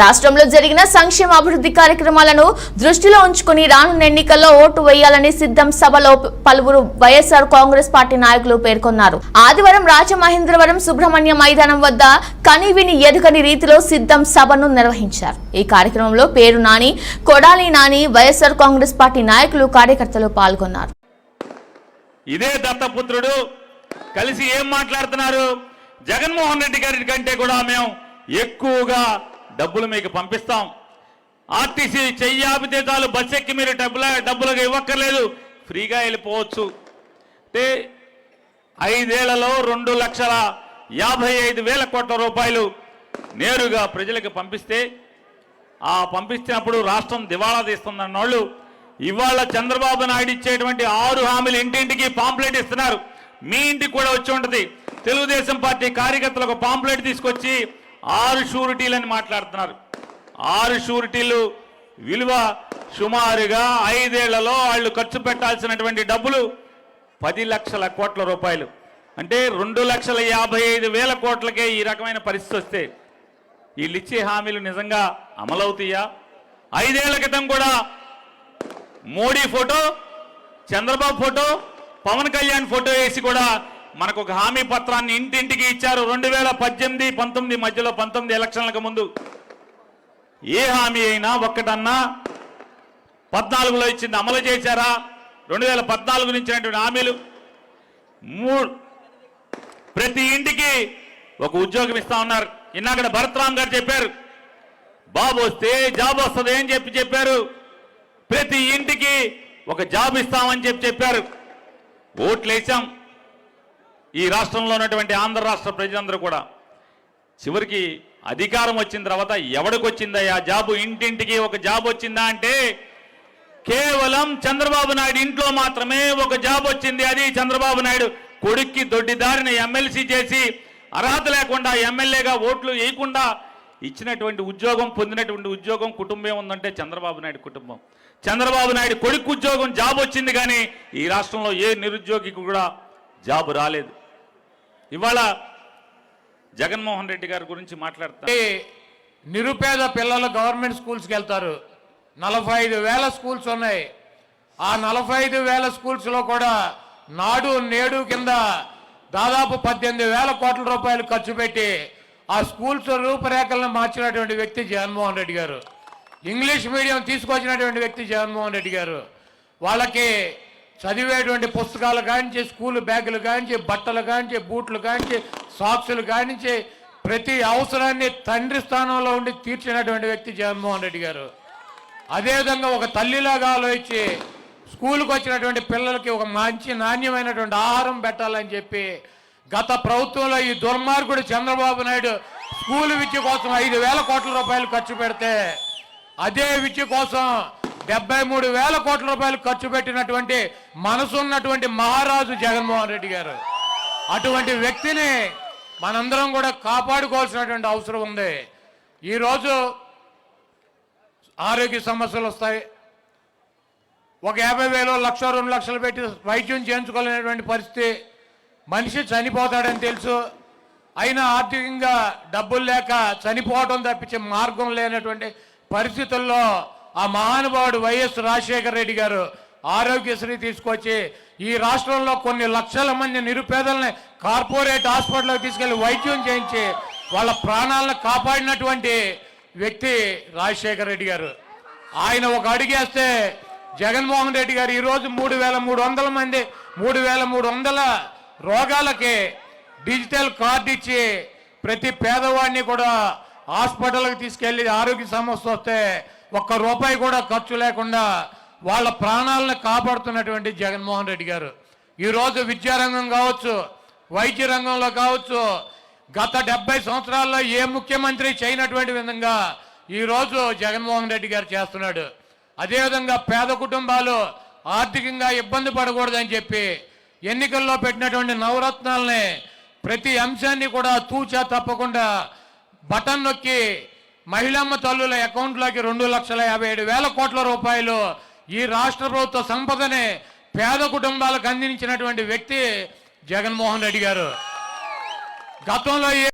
రాష్ట్రంలో జరిగిన సంక్షేమ అభివృద్ధి కార్యక్రమాలను దృష్టిలో ఉంచుకుని రానున్న ఎన్నికల్లో ఓటు వేయాలని సిద్ధం సభలో పలువురు వైఎస్ఆర్ కాంగ్రెస్ పార్టీ నాయకులు పేర్కొన్నారు. ఆదివారం రాజమహేంద్రవరం సుబ్రహ్మణ్య మైదానం వద్ద కనివిని ఎదుగని రీతిలో సిద్ధం సభను నిర్వహించారు. ఈ కార్యక్రమంలో పేరు Nani Kodali Nani YSR Congress party నాయకులు కార్యకర్తలు పాల్గొన్నారు. ఇదే దత్తపుత్రుడు. కలిసి ఏం మాట్లాడుతున్నారు? జగన్మోహన్ రెడ్డి గారి కంటే కూడా మేము ఎక్కువగా డబ్బులు మీకు పంపిస్తాం. ఆర్టీసీ చెయ్యాపితే చాలు బస్ ఎక్కి మీరు డబ్బుల డబ్బులుగా ఇవ్వక్కర్లేదు. ఫ్రీగా వెళ్ళిపోవచ్చు. అంటే ఐదేళ్ళలో రెండు లక్షల యాభై ఐదు వేల కోట్ల రూపాయలు నేరుగా ప్రజలకు పంపిస్తే ఆ పంపించినప్పుడు రాష్ట్రం దివాళా తీస్తుందన్న వాళ్ళు ఇవాళ చంద్రబాబు నాయుడు ఇచ్చేటువంటి ఆరు హామీలు ఇంటింటికి పాంప్లెట్ ఇస్తున్నారు. మీ ఇంటికి కూడా వచ్చి ఉంటుంది. తెలుగుదేశం పార్టీ కార్యకర్తలకు పాంప్లెట్ తీసుకొచ్చి ఆరు షూరిటీలని మాట్లాడుతున్నారు. ఆరు షూరిటీలు విలువ సుమారుగా ఐదేళ్ళలో వాళ్ళు ఖర్చు పెట్టాల్సినటువంటి డబ్బులు పది లక్షల కోట్ల రూపాయలు. అంటే రెండు లక్షల యాభై ఐదు వేల కోట్లకే ఈ రకమైన పరిస్థితి వస్తే వీళ్ళు ఇచ్చే హామీలు నిజంగా అమలవుతాయా? ఐదేళ్ళ క్రితం కూడా Modi photo Chandrababu photo Pawan Kalyan photo వేసి కూడా మనకు ఒక హామీ పత్రాన్ని ఇంటింటికి ఇచ్చారు. రెండు వేల పద్దెనిమిది పంతొమ్మిది మధ్యలో పంతొమ్మిది ఎలక్షన్లకు ముందు. ఏ హామీ అయినా ఒక్కటన్నా పద్నాలుగులో ఇచ్చింది అమలు చేశారా? రెండు వేల పద్నాలుగు నుంచి హామీలు. మూడు ప్రతి ఇంటికి ఒక ఉద్యోగం ఇస్తా ఉన్నారు. ఇన్నాకడ భరత్రామ్ గారు చెప్పారు. బాబు వస్తే జాబ్ వస్తుంది అని చెప్పి చెప్పారు. ప్రతి ఇంటికి ఒక జాబ్ ఇస్తామని చెప్పి చెప్పారు. ఓట్లు వేసాం ఈ రాష్ట్రంలో ఉన్నటువంటి ఆంధ్ర రాష్ట్ర ప్రజలందరూ కూడా చివరికి అధికారం వచ్చిన తర్వాత ఎవడికి వచ్చిందయ్యా జాబు? ఇంటింటికి ఒక జాబ్ వచ్చిందా అంటే కేవలం చంద్రబాబు నాయుడు ఇంట్లో మాత్రమే ఒక జాబ్ వచ్చింది. అది చంద్రబాబు నాయుడు కొడుక్కి దొడ్డిదారిని ఎమ్మెల్సీ చేసి అర్హత లేకుండా ఎమ్మెల్యేగా ఓట్లు వేయకుండా ఇచ్చినటువంటి ఉద్యోగం పొందినటువంటి ఉద్యోగం కుటుంబం ఉందంటే చంద్రబాబు నాయుడు కుటుంబం. చంద్రబాబు నాయుడు కొడుకు ఉద్యోగం జాబ్ వచ్చింది కానీ ఈ రాష్ట్రంలో ఏ నిరుద్యోగికి కూడా జాబ్ రాలేదు. ఇవాళ జగన్మోహన్ రెడ్డి గారి గురించి మాట్లాడతా. నిరుపేద పిల్లలు గవర్నమెంట్ స్కూల్స్కి వెళ్తారు. నలభై ఐదు వేల స్కూల్స్ ఉన్నాయి. ఆ నలభై ఐదు వేల స్కూల్స్లో కూడా నాడు నేడు కింద దాదాపు పద్దెనిమిది వేల కోట్ల రూపాయలు ఖర్చు పెట్టి ఆ స్కూల్స్ రూపురేఖలను మార్చినటువంటి వ్యక్తి జగన్మోహన్ రెడ్డి గారు. ఇంగ్లీష్ మీడియం తీసుకొచ్చినటువంటి వ్యక్తి జగన్మోహన్ రెడ్డి గారు. వాళ్ళకి చదివేటువంటి పుస్తకాలు కానించి స్కూల్ బ్యాగులు కానించి బట్టలు కానించి బూట్లు కానించి సాక్సులు కానించి ప్రతి అవసరాన్ని తండ్రి స్థానంలో ఉండి తీర్చినటువంటి వ్యక్తి జగన్మోహన్ రెడ్డి గారు. అదేవిధంగా ఒక తల్లిలాగా ఆలోచించి స్కూల్కి వచ్చినటువంటి పిల్లలకి ఒక మంచి నాణ్యమైనటువంటి ఆహారం పెట్టాలని చెప్పి గత ప్రభుత్వంలో ఈ దుర్మార్గుడు చంద్రబాబు నాయుడు స్కూల్ విద్య కోసం ఐదు వేల కోట్ల రూపాయలు ఖర్చు పెడితే అదే విద్య కోసం డెబ్బై మూడు వేల కోట్ల రూపాయలు ఖర్చు పెట్టినటువంటి మనసు ఉన్నటువంటి మహారాజు జగన్మోహన్ రెడ్డి గారు. అటువంటి వ్యక్తిని మనందరం కూడా కాపాడుకోవాల్సినటువంటి అవసరం ఉంది. ఈరోజు ఆరోగ్య సమస్యలు వస్తాయి. ఒక యాభై వేలు లక్ష రెండు లక్షలు పెట్టి వైద్యం చేయించుకోలేనటువంటి పరిస్థితి. మనిషి చనిపోతాడని తెలుసు. అయినా ఆర్థికంగా డబ్బులు లేక చనిపోవడం తప్పించే మార్గం లేనటువంటి పరిస్థితుల్లో ఆ మహానుభావుడు వైఎస్ రాజశేఖర రెడ్డి గారు ఆరోగ్యశ్రీ తీసుకొచ్చి ఈ రాష్ట్రంలో కొన్ని లక్షల మంది నిరుపేదల్ని కార్పొరేట్ హాస్పిటల్కి తీసుకెళ్ళి వైద్యం చేయించి వాళ్ళ ప్రాణాలను కాపాడినటువంటి వ్యక్తి రాజశేఖర రెడ్డి గారు. ఆయన ఒక అడిగేస్తే జగన్మోహన్ రెడ్డి గారు ఈరోజు మూడు వేల మూడు వందల మంది మూడు వేల మూడు వందల రోగాలకి డిజిటల్ కార్డు ఇచ్చి ప్రతి పేదవాడిని కూడా హాస్పిటల్కి తీసుకెళ్ళి ఆరోగ్య సమస్య వస్తే ఒక్క రూపాయి కూడా ఖర్చు లేకుండా వాళ్ళ ప్రాణాలను కాపాడుతున్నటువంటి జగన్మోహన్ రెడ్డి గారు. ఈరోజు విద్యారంగం కావచ్చు వైద్య రంగంలో కావచ్చు గత డెబ్బై సంవత్సరాల్లో ఏ ముఖ్యమంత్రి చేయనటువంటి విధంగా ఈరోజు జగన్మోహన్ రెడ్డి గారు చేస్తున్నాడు. అదేవిధంగా పేద కుటుంబాలు ఆర్థికంగా ఇబ్బంది పడకూడదని చెప్పి ఎన్నికల్లో పెట్టినటువంటి నవరత్నాలని ప్రతి అంశాన్ని కూడా తూచా తప్పకుండా బటన్ నొక్కి మహిళమ్మ తల్లుల అకౌంట్లోకి రెండు లక్షల యాభై ఏడు వేల కోట్ల రూపాయలు ఈ రాష్ట్ర ప్రభుత్వ సంపదని పేద కుటుంబాలకు అందించినటువంటి వ్యక్తి జగన్మోహన్ రెడ్డి గారు. గతంలో